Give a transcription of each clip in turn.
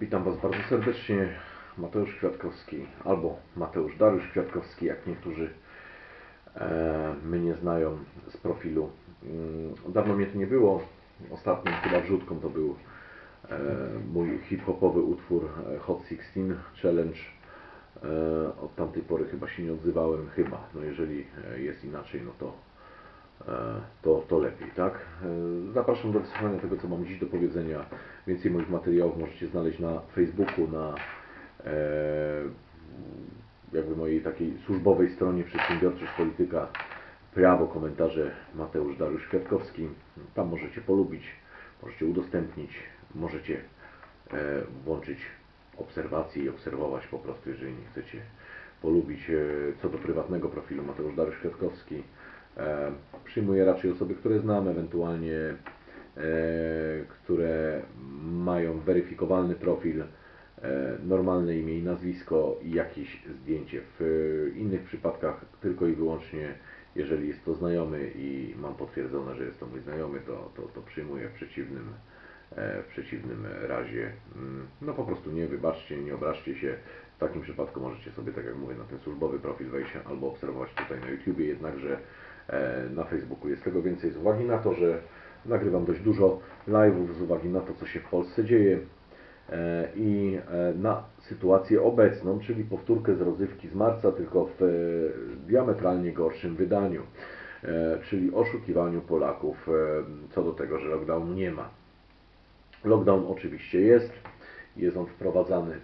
Witam Was bardzo serdecznie. Mateusz Kwiatkowski albo Mateusz Dariusz Kwiatkowski, jak niektórzy e, mnie znają z profilu. Mm, Dawno mnie tu nie było. Ostatnim chyba wrzutką to był e, mój hip-hopowy utwór e, Hot 16 Challenge. E, Od tamtej pory chyba się nie odzywałem, chyba. No jeżeli e, jest inaczej, no to to, to lepiej, tak? E, Zapraszam do wysłuchania tego, co mam dziś do powiedzenia. Więcej moich materiałów możecie znaleźć na Facebooku, na e, jakby mojej takiej służbowej stronie Przedsiębiorczość Polityka. Prawo, komentarze Mateusz Dariusz Kwiatkowski. Tam możecie polubić, możecie udostępnić, możecie e, włączyć obserwacje i obserwować po prostu, jeżeli nie chcecie polubić. E, Co do prywatnego profilu Mateusz Dariusz Kwiatkowski, e, przyjmuję raczej osoby, które znam, ewentualnie e, które mają weryfikowalny profil, e, normalne imię i nazwisko i jakieś zdjęcie. W e, innych przypadkach tylko i wyłącznie, jeżeli jest to znajomy i mam potwierdzone, że jest to mój znajomy, to, to, to przyjmuję w przeciwnym, e, w przeciwnym razie. mm, No po prostu nie wybaczcie, nie obraźcie się. W takim przypadku możecie sobie, tak jak mówię, na ten służbowy profil wejść albo obserwować tutaj na YouTubie, jednakże e, na Facebooku jest tego więcej z uwagi na to, że nagrywam dość dużo live'ów z uwagi na to, co się w Polsce dzieje e, i e, na sytuację obecną, czyli powtórkę z rozrywki z marca, tylko w e, diametralnie gorszym wydaniu, e, czyli oszukiwaniu Polaków e, co do tego, że lockdownu nie ma. Lockdown oczywiście jest, jest on wprowadzany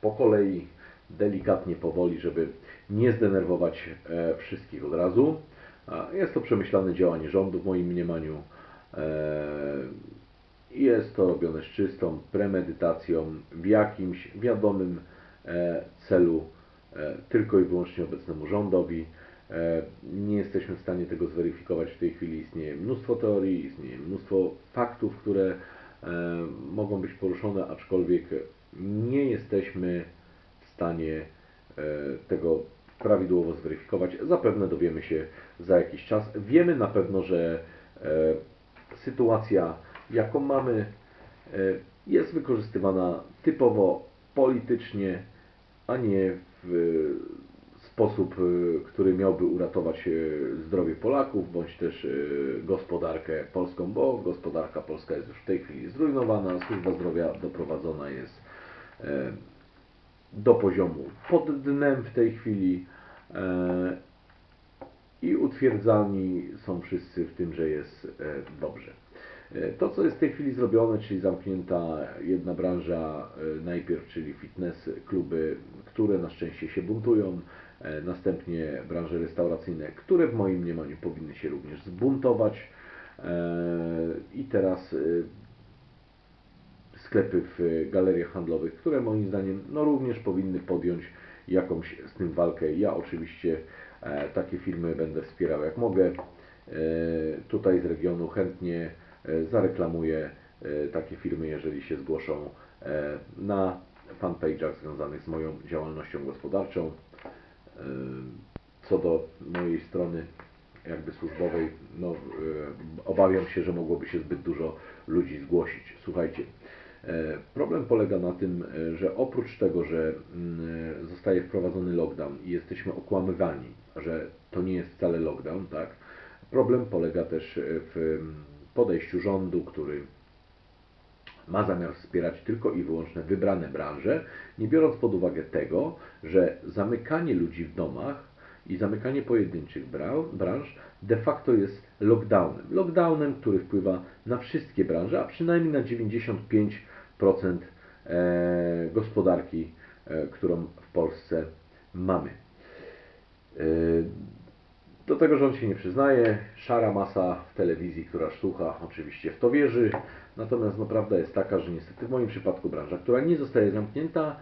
po kolei, delikatnie, powoli, żeby nie zdenerwować e, wszystkich od razu. Jest to przemyślane działanie rządu w moim mniemaniu. E, Jest to robione z czystą premedytacją, w jakimś wiadomym e, celu, e, tylko i wyłącznie obecnemu rządowi. Nie jesteśmy w stanie tego zweryfikować w tej chwili. Istnieje mnóstwo teorii, istnieje mnóstwo faktów, które mogą być poruszone, aczkolwiek nie jesteśmy w stanie tego prawidłowo zweryfikować. Zapewne dowiemy się za jakiś czas. Wiemy na pewno, że e, sytuacja, jaką mamy, e, jest wykorzystywana typowo politycznie, a nie w sposób, e, który miałby uratować zdrowie Polaków, bądź też gospodarkę polską, bo gospodarka polska jest już w tej chwili zrujnowana, służba zdrowia doprowadzona jest do poziomu pod dnem w tej chwili i utwierdzani są wszyscy w tym, że jest e, dobrze. E, To, co jest w tej chwili zrobione, czyli zamknięta jedna branża e, najpierw, czyli fitness kluby, które na szczęście się buntują, następnie branże restauracyjne, które w moim mniemaniu powinny się również zbuntować i teraz sklepy w galeriach handlowych, które moim zdaniem no, również powinny podjąć jakąś z tym walkę. Ja oczywiście takie firmy będę wspierał jak mogę. E, tutaj z regionu chętnie e, zareklamuję e, takie firmy, jeżeli się zgłoszą e, na fanpage'ach związanych z moją działalnością gospodarczą. E, Co do mojej strony jakby służbowej, no, e, obawiam się, że mogłoby się zbyt dużo ludzi zgłosić. Słuchajcie, e, problem polega na tym, e, że oprócz tego, że mm, zostaje wprowadzony lockdown i jesteśmy okłamywani, że to nie jest wcale lockdown, tak? Problem polega też e, w mm, podejściu rządu, który ma zamiar wspierać tylko i wyłącznie wybrane branże, nie biorąc pod uwagę tego, że zamykanie ludzi w domach i zamykanie pojedynczych bra- branż de facto jest lockdownem. Lockdownem, który wpływa na wszystkie branże, a przynajmniej na 95% e, gospodarki, e, którą w Polsce mamy. E, Do tego rząd się nie przyznaje. Szara masa w telewizji, która słucha, oczywiście w to wierzy. Natomiast no, prawda jest taka, że niestety w moim przypadku branża, która nie zostaje zamknięta,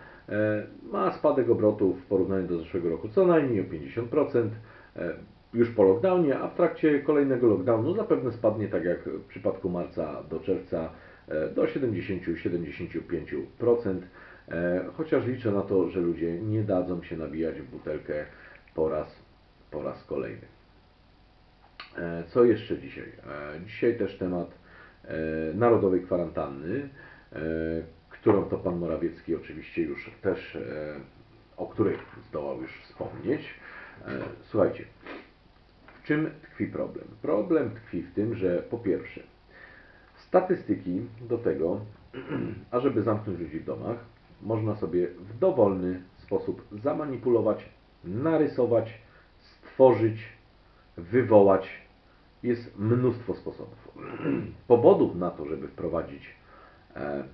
ma spadek obrotów w porównaniu do zeszłego roku co najmniej o 50%. E, już po lockdownie, a w trakcie kolejnego lockdownu zapewne spadnie, tak jak w przypadku marca do czerwca, do 70-75%. E, Chociaż liczę na to, że ludzie nie dadzą się nabijać w butelkę po raz, po raz kolejny. E, Co jeszcze dzisiaj? E, Dzisiaj też temat e, narodowej kwarantanny, e, którą to pan Morawiecki oczywiście już też, e, o której zdołał już wspomnieć. E, Słuchajcie, w czym tkwi problem? Problem tkwi w tym, że po pierwsze, statystyki do tego, ażeby zamknąć ludzi w domach, można sobie w dowolny sposób zamanipulować, narysować, stworzyć, wywołać. Jest mnóstwo sposobów. Powodów na to, żeby wprowadzić e,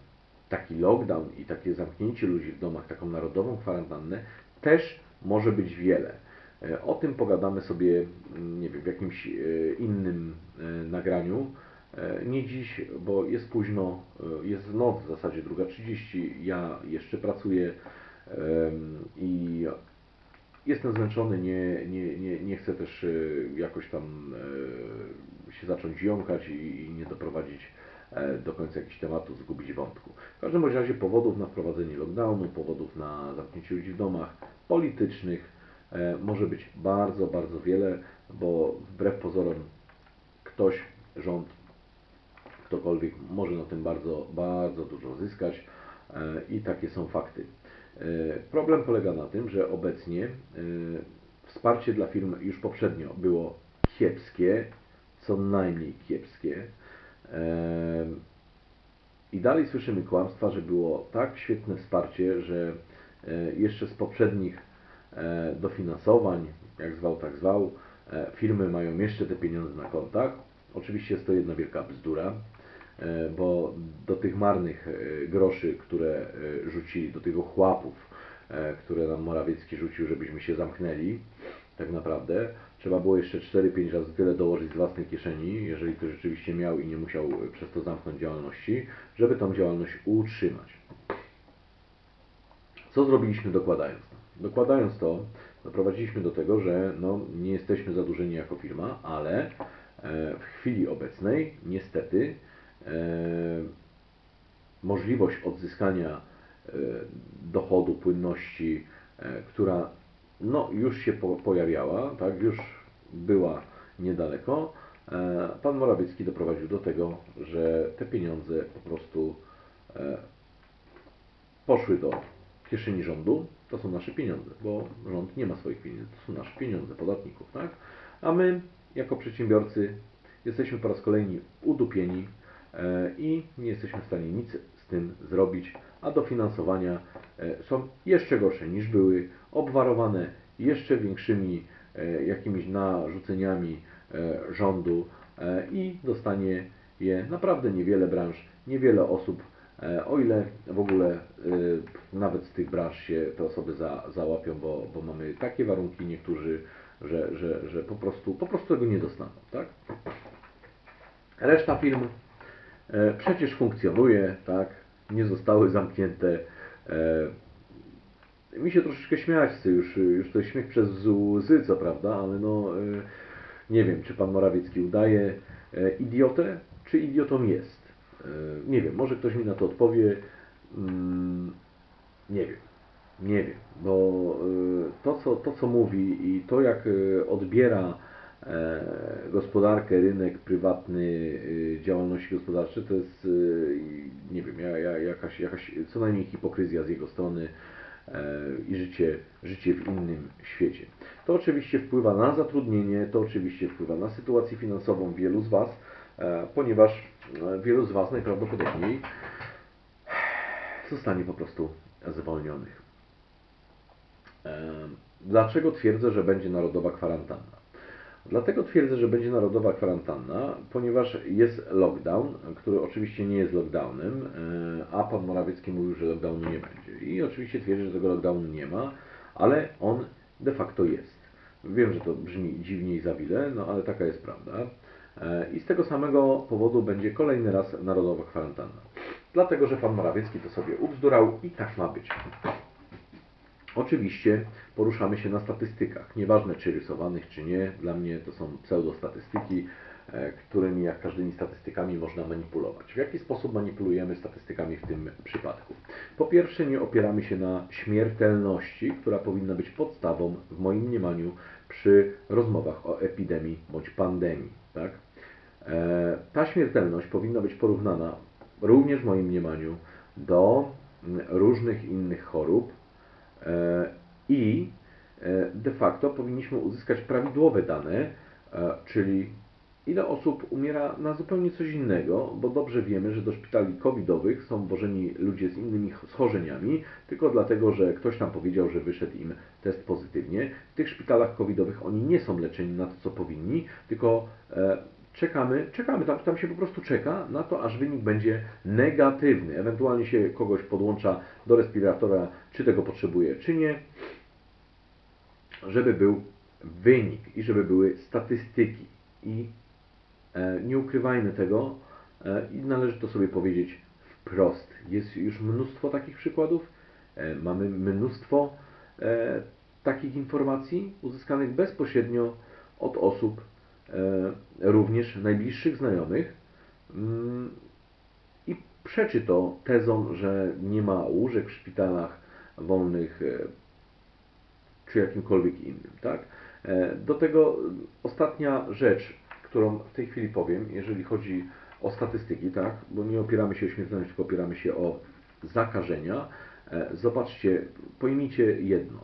taki lockdown i takie zamknięcie ludzi w domach, taką narodową kwarantannę, też może być wiele. E, O tym pogadamy sobie, mm, nie wiem, w jakimś e, innym nagraniu. E, Nie dziś, bo jest późno, e, jest noc w zasadzie 2.30, ja jeszcze pracuję i jestem zmęczony, nie, nie, nie, nie chcę też e, jakoś tam się zacząć jąkać i, nie doprowadzić do końca jakichś tematów, zgubić wątku. W każdym razie powodów na wprowadzenie lockdownu, powodów na zamknięcie ludzi w domach, politycznych, może być bardzo, bardzo wiele, bo wbrew pozorom ktoś, rząd, ktokolwiek może na tym bardzo, bardzo dużo zyskać e, i takie są fakty. E, Problem polega na tym, że obecnie e, wsparcie dla firm już poprzednio było kiepskie, co najmniej kiepskie. I dalej słyszymy kłamstwa, że było tak świetne wsparcie, że jeszcze z poprzednich dofinansowań, jak zwał, tak zwał, firmy mają jeszcze te pieniądze na kontach. Oczywiście jest to jedna wielka bzdura, bo do tych marnych e, groszy, które e, rzucili, do tych ochłapów, e, które nam Morawiecki rzucił, żebyśmy się zamknęli, tak naprawdę trzeba było jeszcze 4-5 razy tyle dołożyć z własnej kieszeni, jeżeli ktoś rzeczywiście miał i nie musiał e, przez to zamknąć działalności, żeby tą działalność utrzymać. Co zrobiliśmy dokładając to? Dokładając to, doprowadziliśmy do tego, że no, nie jesteśmy zadłużeni jako firma, ale e, w chwili obecnej niestety e, możliwość odzyskania e, dochodu, płynności, e, która no, już się po, pojawiała, tak, już była niedaleko, e, pan Morawiecki doprowadził do tego, że te pieniądze po prostu e, poszły do kieszeni rządu, to są nasze pieniądze, bo rząd nie ma swoich pieniędzy, to są nasze pieniądze, podatników, tak? A my, jako przedsiębiorcy, jesteśmy po raz kolejny udupieni e, i nie jesteśmy w stanie nic z tym zrobić, a dofinansowania e, są jeszcze gorsze niż były, obwarowane jeszcze większymi e, jakimiś narzuceniami e, rządu e, i dostanie je naprawdę niewiele branż, niewiele osób, e, o ile w ogóle e, nawet z tych branż się te osoby za, załapią, bo, bo mamy takie warunki niektórzy, że, że, że po, prostu, po prostu tego nie dostaną. Tak? Reszta firm e, przecież funkcjonuje, tak? nie zostały zamknięte. E, mi się troszeczkę śmiać chce już, już to śmiech przez łzy, co prawda, ale no e, nie wiem, czy pan Morawiecki udaje e, idiotę, czy idiotą jest. E, nie wiem, może ktoś mi na to odpowie. Mm, nie wiem. Nie wiem, bo e, to co, to, co mówi i to, jak e, odbiera e, gospodarkę, rynek prywatny, e, działalności gospodarcze, to jest, e, nie wiem, ja- ja- jakaś, jakaś co najmniej hipokryzja z jego strony e, i życie, życie w innym świecie. To oczywiście wpływa na zatrudnienie, to oczywiście wpływa na sytuację finansową wielu z Was, e, ponieważ e, wielu z Was najprawdopodobniej zostanie po prostu zwolnionych. E, Dlaczego twierdzę, że będzie narodowa kwarantanna? Dlatego twierdzę, że będzie narodowa kwarantanna, ponieważ jest lockdown, który oczywiście nie jest lockdownem, e, a pan Morawiecki mówił, że lockdownu nie będzie. I oczywiście twierdzi, że tego lockdownu nie ma, ale on de facto jest. Wiem, że to brzmi dziwnie i zawile, no ale taka jest prawda. E, I z tego samego powodu będzie kolejny raz narodowa kwarantanna. Dlatego, że pan Morawiecki to sobie ubzdurał i tak ma być. Oczywiście poruszamy się na statystykach, nieważne czy rysowanych, czy nie. Dla mnie to są pseudostatystyki, e, którymi jak każdymi statystykami można manipulować. W jaki sposób manipulujemy statystykami w tym przypadku? Po pierwsze, nie opieramy się na śmiertelności, która powinna być podstawą, w moim mniemaniu, przy rozmowach o epidemii bądź pandemii. Tak? E, Ta śmiertelność powinna być porównana również w moim mniemaniu do mm, różnych innych chorób i e, de facto powinniśmy uzyskać prawidłowe dane, e, czyli ile osób umiera na zupełnie coś innego, bo dobrze wiemy, że do szpitali covidowych są wożeni ludzie z innymi schorzeniami, tylko dlatego, że ktoś tam powiedział, że wyszedł im test pozytywnie. W tych szpitalach covidowych oni nie są leczeni na to, co powinni, tylko e, czekamy, czekamy, tam, tam się po prostu czeka na to, aż wynik będzie negatywny. Ewentualnie się kogoś podłącza do respiratora, czy tego potrzebuje, czy nie, żeby był wynik i żeby były statystyki. I e, nie ukrywajmy tego e, i należy to sobie powiedzieć wprost. Jest już mnóstwo takich przykładów, e, mamy mnóstwo e, takich informacji uzyskanych bezpośrednio od osób, również najbliższych znajomych mm, i przeczy to tezom, że nie ma łóżek w szpitalach wolnych e, czy jakimkolwiek innym. Tak? E, do tego ostatnia rzecz, którą w tej chwili powiem, jeżeli chodzi o statystyki, tak? bo nie opieramy się o śmiertelność, tylko opieramy się o zakażenia. Zobaczcie, pojmijcie jedno.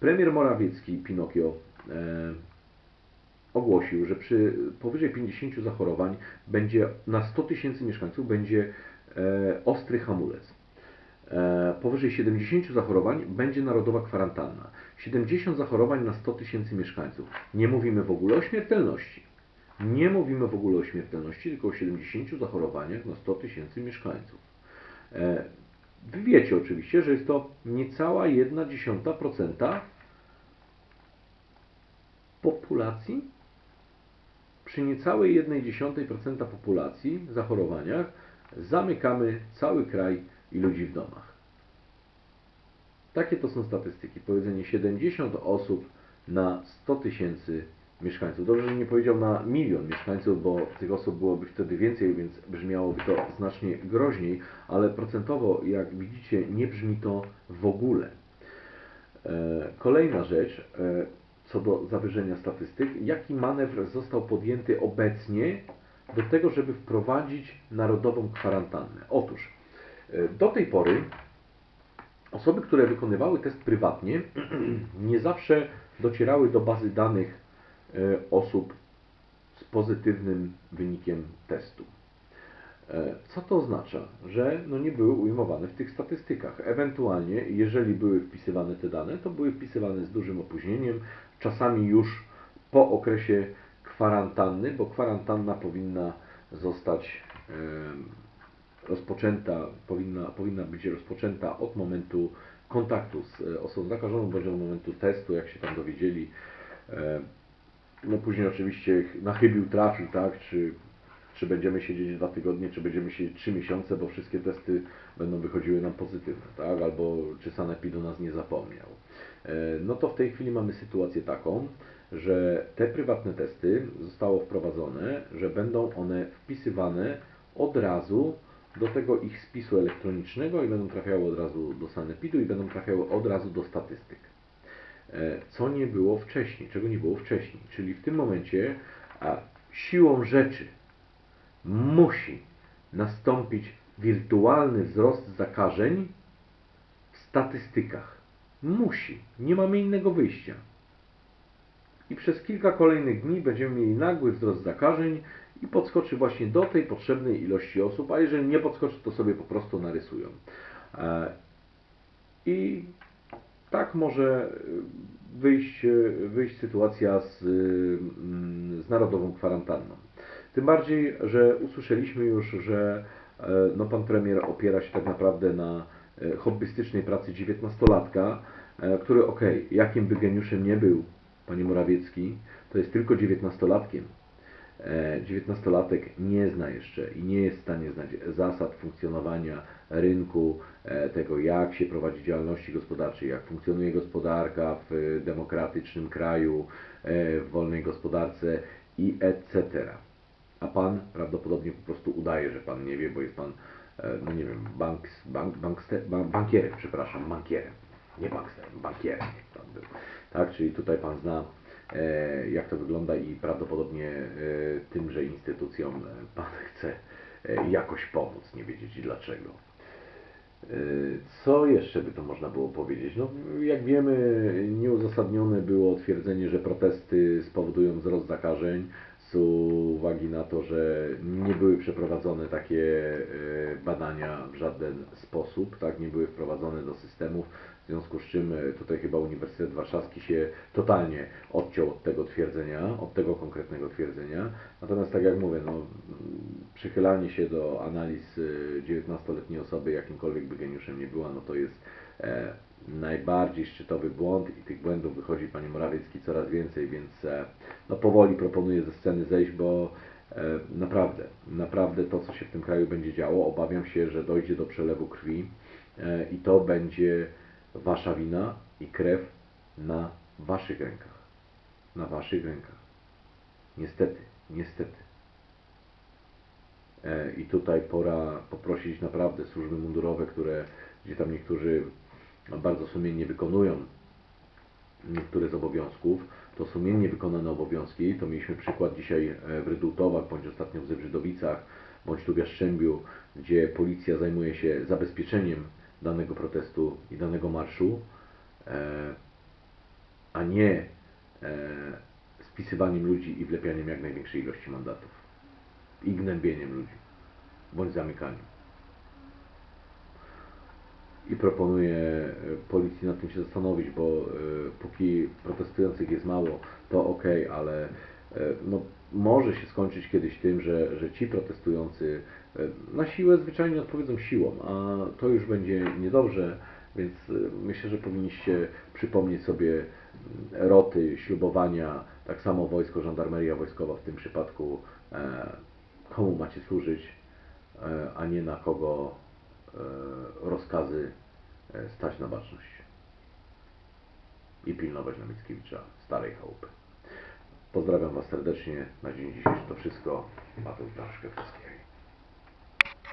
Premier Morawiecki, Pinokio, ogłosił, że przy powyżej 50 zachorowań będzie na 100 tysięcy mieszkańców będzie e, ostry hamulec. E, powyżej 70 zachorowań będzie narodowa kwarantanna. 70 zachorowań na 100 tysięcy mieszkańców. Nie mówimy w ogóle o śmiertelności. Nie mówimy w ogóle o śmiertelności, tylko o 70 zachorowaniach na 100 tysięcy mieszkańców. E, wy wiecie oczywiście, że jest to niecała 1,1% populacji przy niecałej 1,1% populacji zachorowaniach zamykamy cały kraj i ludzi w domach. Takie to są statystyki. Powiedzenie 70 osób na 100 tysięcy mieszkańców. Dobrze, że nie powiedział na milion mieszkańców, bo tych osób byłoby wtedy więcej, więc brzmiałoby to znacznie groźniej, ale procentowo, jak widzicie, nie brzmi to w ogóle. E, kolejna rzecz, e, co do zawyżenia statystyk, jaki manewr został podjęty obecnie do tego, żeby wprowadzić narodową kwarantannę. Otóż e, do tej pory osoby, które wykonywały test prywatnie, nie zawsze docierały do bazy danych e, osób z pozytywnym wynikiem testu. E, co to oznacza? Że no nie były ujmowane w tych statystykach. Ewentualnie, jeżeli były wpisywane te dane, to były wpisywane z dużym opóźnieniem, czasami już po okresie kwarantanny, bo kwarantanna powinna zostać rozpoczęta, powinna, powinna być rozpoczęta od momentu kontaktu z e, osobą zakażoną, bądź od momentu testu, jak się tam dowiedzieli. No później oczywiście na chybił trafił, tak, czy, czy będziemy siedzieć dwa tygodnie, czy będziemy siedzieć trzy miesiące, bo wszystkie testy będą wychodziły nam pozytywne, tak, albo czy Sanepid o nas nie zapomniał. E, no to w tej chwili mamy sytuację taką, że te prywatne testy zostało wprowadzone, że będą one wpisywane od razu do tego ich spisu elektronicznego i będą trafiały od razu do sanepidu i będą trafiały od razu do statystyk. E, co nie było wcześniej, czego nie było wcześniej. Czyli w tym momencie a siłą rzeczy musi nastąpić wirtualny wzrost zakażeń w statystykach. Musi. Nie mamy innego wyjścia. I przez kilka kolejnych dni będziemy mieli nagły wzrost zakażeń i podskoczy właśnie do tej potrzebnej ilości osób, a jeżeli nie podskoczy, to sobie po prostu narysują. E, I tak może wyjść, wyjść sytuacja z, mm, z narodową kwarantanną. Tym bardziej, że usłyszeliśmy już, że e, no, pan premier opiera się tak naprawdę na E, hobbystycznej pracy dziewiętnastolatka, e, który, okej, okay, jakim by geniuszem nie był, panie Morawiecki, to jest tylko dziewiętnastolatkiem. Dziewiętnastolatek nie zna jeszcze i nie jest w stanie znać zasad funkcjonowania rynku, tego jak się prowadzi działalności gospodarczej, jak funkcjonuje gospodarka w demokratycznym kraju, w wolnej gospodarce i etc. A pan prawdopodobnie po prostu udaje, że pan nie wie, bo jest pan E, no nie wiem, bank, bank, bankster, bank, bankierem, przepraszam, bankierem, nie banksterem, bankierem pan był. Tak, czyli tutaj Pan zna e, jak to wygląda i prawdopodobnie e, tymże instytucjom Pan chce jakoś pomóc, nie wiedzieć dlaczego. Co jeszcze by to można było powiedzieć? No, jak wiemy, nieuzasadnione było twierdzenie, że protesty spowodują wzrost zakażeń z uwagi na to, że nie były przeprowadzone takie e, badania w żaden sposób, tak, nie były wprowadzone do systemów, w związku z czym e, tutaj chyba Uniwersytet Warszawski się totalnie odciął od tego twierdzenia, od tego konkretnego twierdzenia. Natomiast tak jak mówię, no, przychylanie się do analiz e, 19-letniej osoby, jakimkolwiek by geniuszem nie była, no to jest e, najbardziej szczytowy błąd i tych błędów wychodzi Panie Morawiecki coraz więcej, więc e, no powoli proponuję ze sceny zejść, bo e, naprawdę, naprawdę to, co się w tym kraju będzie działo, obawiam się, że dojdzie do przelewu krwi e, i to będzie Wasza wina i krew na Waszych rękach. Na Waszych rękach. Niestety, niestety. I tutaj pora poprosić naprawdę służby mundurowe, które gdzie tam niektórzy bardzo sumiennie wykonują niektóre z obowiązków, to sumiennie wykonane obowiązki, to mieliśmy przykład dzisiaj e, w Rydultowach, bądź ostatnio w Zebrzydowicach, bądź tu w Jastrzębiu, gdzie policja zajmuje się zabezpieczeniem danego protestu i danego marszu, e, a nie e, spisywaniem ludzi i wlepianiem jak największej ilości mandatów i gnębieniem ludzi, bądź zamykaniem. I proponuję e, policji nad tym się zastanowić, bo e, póki protestujących jest mało, to ok, ale e, no, może się skończyć kiedyś tym, że, że ci protestujący na siłę zwyczajnie odpowiedzą siłą, a to już będzie niedobrze, więc myślę, że powinniście przypomnieć sobie mm, roty, ślubowania, tak samo wojsko, żandarmeria wojskowa w tym przypadku, komu macie służyć, a nie na kogo rozkazy stać na baczność i pilnować na Mickiewicza starej chałupy. Pozdrawiam Was serdecznie. Na dzień dzisiejszy to wszystko. Mateusz Daszkę. Wszystkiego.